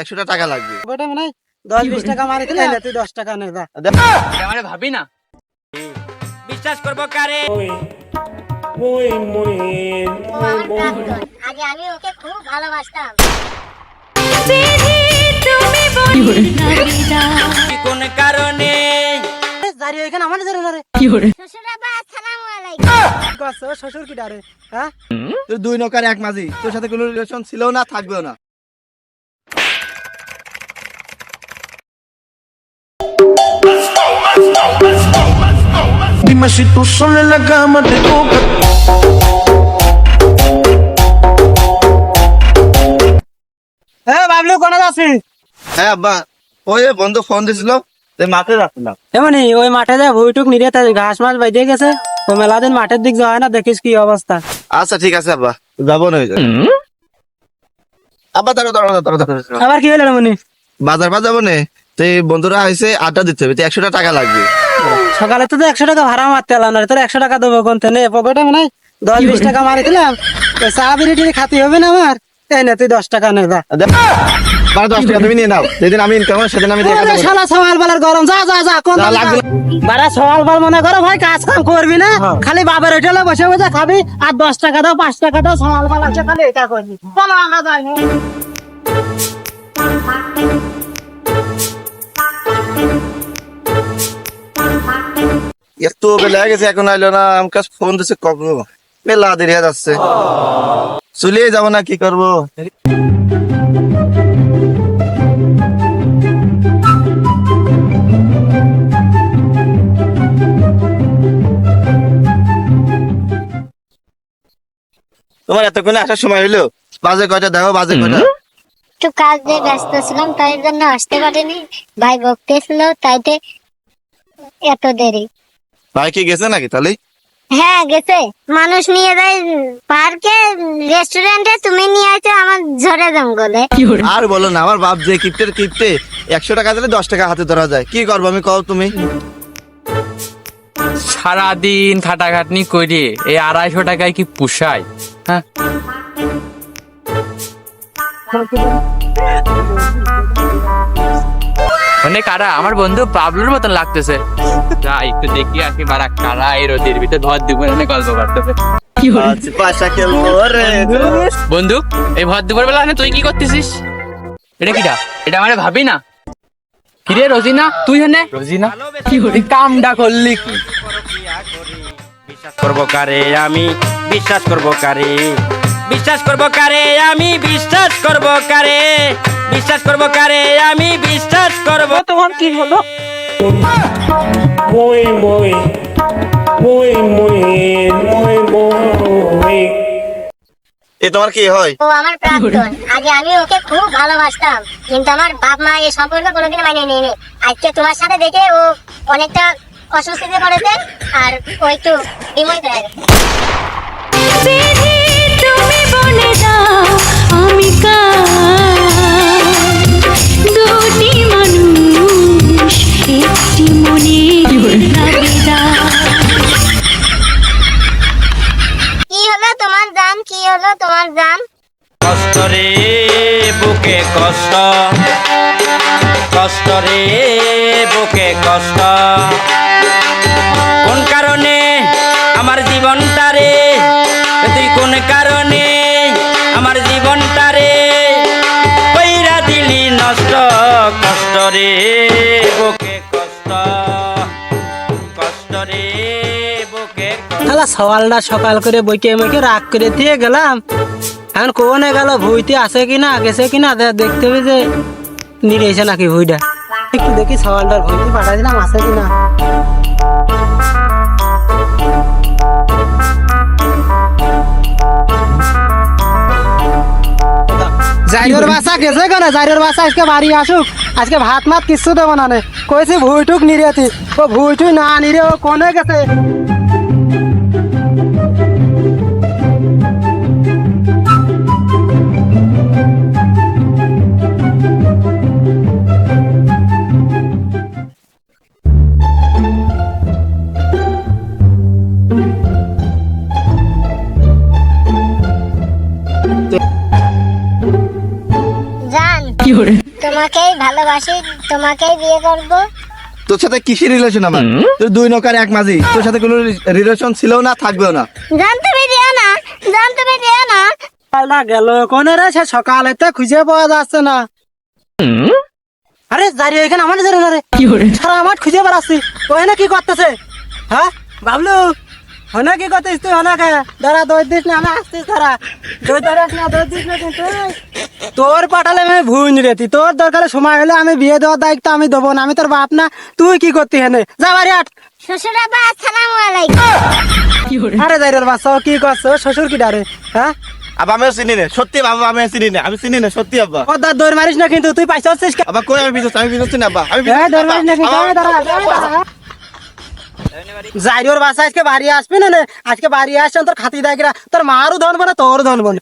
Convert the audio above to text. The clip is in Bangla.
একশোটা টাকা লাগবে। ওটা মানে দশ বিশ টাকা মারি দিলে না, তুই দশ টাকা নে যা মানে ভাবি না? বিশ্বাস করব কারে? আগে আমি ওকে খুব ভালোবাসতাম কোন কারণে জারি আমার জারি আসসালামু আলাইকুম শ্বশুর কি ডারে? হ্যাঁ? তুই দুই নৌকার এক মাঝি। তোর সাথে কোনো রিলেশন ছিল না থাকবেও না। Dime si tú sola en la cama te toca. হ্যাঁ বাবলু কোনে যাচ্ছিস? হ্যাঁ আব্বা ওই যে বন্ধু ফোন দিছিল তুই মাঠে রাখলাম এমনি ওই মাঠে যায় ভুইটুক নিরে তাই ঘাস মাছ বাইদে গেছে ও মেলা দিন মাঠের দিক যায় না দেখিস কি অবস্থা। আচ্ছা ঠিক আছে আব্বা যাব না। আব্বা দাঁড়ো দাঁড়ো দাঁড়ো। আবার কি হলো মনি বাজার বাজার যাব না? তো বন্ধুরা আইসে আড্ডা দিতে হবে তো একশোটা টাকা লাগবে। সকালে তো একশো টাকা ভাড়া মারতে এলাম না তোর একশো টাকা দেবো কোন নে পকেটে মানে দশ বিশ টাকা মারি দিলাম। চা বিড়ি টিড়ি খাতে হবে না আমার? এই না তুই দশ টাকা নে যা। দশ টাকা তুমি নিয়ে নাও। যেদিন আমি ইনকাম সেদিন আমি শালা সওয়াল বালার গরম। যা যা যা কোন। বারা সওয়াল বাল মনে করো ভাই কাজ কাম করবি না? খালি বাবার হোটেলে বসে বসে খাবি আর দশ টাকা দাও পাঁচ টাকা দাও সওয়াল বাল আছে খালি এটা করবি। চলো আমরা যাই। এত বেলা হয়ে গেছে এখন আইলো না আমার কাছে ফোন দিছে কখন মেলা দেরি যাচ্ছে। চলিয়ে যাব না কি করব? তোমার এতক্ষণে আসার সময় হইল? বাজে কয়টা? দেখো বাজে কয়টা। একটু কাজ দিয়ে ব্যস্ত ছিলাম তাই জন্য আসতে পারিনি। ভাই বকতেছিল তাইতে এত দেরি। ভাই কি গেছে নাকি তাহলে? হ্যাঁ গেছে। মানুষ নিয়ে যায় পার্কে রেস্টুরেন্টে তুমি নিয়ে আসো আমার ঝরে জঙ্গলে। আর বলো না আমার বাপ যে কিপ্টের কিপ্টে একশো টাকা দিলে দশ টাকা হাতে ধরা যায়। কি করব আমি কও তুমি? সারাদিন খাটাখাটনি করে এই আড়াইশো টাকায় কি পুষায়? হ্যাঁ? মানে কারা? আমার বন্ধু পাবলোর মতন লাগতেছে। যা একটু দেখি আসি বারা কারা? এই রোদের ভিতরে ধর দুপুর এনে গল্প করতেছে। বন্ধু? এই ভর দুপুর বেলা তুই কি করতেছিস? এটা কিটা? এটা মানে ভাবি না? কিরে রোজিনা? তুই হেনে রোজিনা? কি হলি? কামডা করলি বিশ্বাস করব কারে আমি? বিশ্বাস করব কারে? বিশ্বাস করব কারে আমি? বিশ্বাস করব কারে? বিশ্বাস করব কারে আমি? তোমার কি হলো. এ তোমার কি হয়? ও আমার প্রাক্তন। আগে আমি ওকে খুব ভালোবাসতাম কিন্তু আমার বাপ মা এই সম্পর্ক কোনোদিন মানিয়ে নিয়নি। আজকে তোমার সাথে দেখে ও অনেকটা অস্বস্তিতে পড়েছে আর ও একটু বিময় হয়ে কষ্ট। রে, বুকে কষ্ট। কোন কারণে আমার জীবনটা রে? তুই কোন কারণে আমার জীবনটা রে? কইরা দিলি নষ্ট কষ্ট রে, বুকে কষ্ট। কষ্ট রে, বুকে সওয়ালটা সকাল করে বইকে মেকে রাগ করে দিয়ে গেলাম। এখন কোনে গেল, ভুইতে আছে কিনা, গেছে কিনা, দে- দেখতে হবে যে নিরেছে নাকি ভুইটা। একটু দেখি সওয়ালটার ভুইতে পাঠা দিলাম আছে কিনা। জাইরের বাসা গেছে কেন? জাইরের বাসা আজকে বাড়ি আসুক। আজকে ভাত মাত কিচ্ছু দেবো না নে। কইছি ভুইটুক নিরেতি ও ভুইটুই না নিরে, ও কোনে গেছে? তোমাকেই ভালোবাসি তোমাকেই বিয়ে করব। তোর সাথে কিসের রিলেশন আমার? তোর দুই নৌকার এক মাঝি। তোর সাথে কোনো রিলেশন ছিল না থাকবেও না? জান তুমি দিও না জান তুমি দিও না। না গেল কোনে রে সে সকালে তো খুঁজে পাওয়া যাচ্ছে না। আরে দাঁড়ি এখানে আমার না রে। সারা আমার খুঁজে বেড়াচ্ছি। ওখানে কি করতেছে? হ্যাঁ? বাবলু? হনে কি করতেছিস তুই হনাকে দাঁড়া দৌড় দিস না আমি আসছিস দাঁড়া। দৌড় দাঁড়াস না দৌড় দিস না কিন্তু তোর পাঠালে আমি ভুল রেতি তোর দরকারে সময় হলে আমি বিয়ে দেওয়ার দায়িত্ব আমি দেবো না আমি তোর বাপ না। তুই কি করতি হেনে যা বাড়ি আট। শ্বশুর আব্বা আসসালামু আলাইকুম। আরে বাচ্চা কি করছ? শ্বশুর কি ডারে? হ্যাঁ? আমিও চিনি না। সত্যি বাবা আমি চিনি না। আমি চিনি না সত্যি আব্বা। ও দাঁত দৌড় মারিস না কিন্তু তুই কে? আবার কই আমি বিজনেস আমি বিজনেস চিনি আব্বা। আমি দৌড় মারিস না কিন্তু ওর বাসা আজকে বাড়ি আসবি না? আজকে বাড়ি আসছেন তোর খাতি দেখরা তোর মারও ধনবো না তোর ধনবো না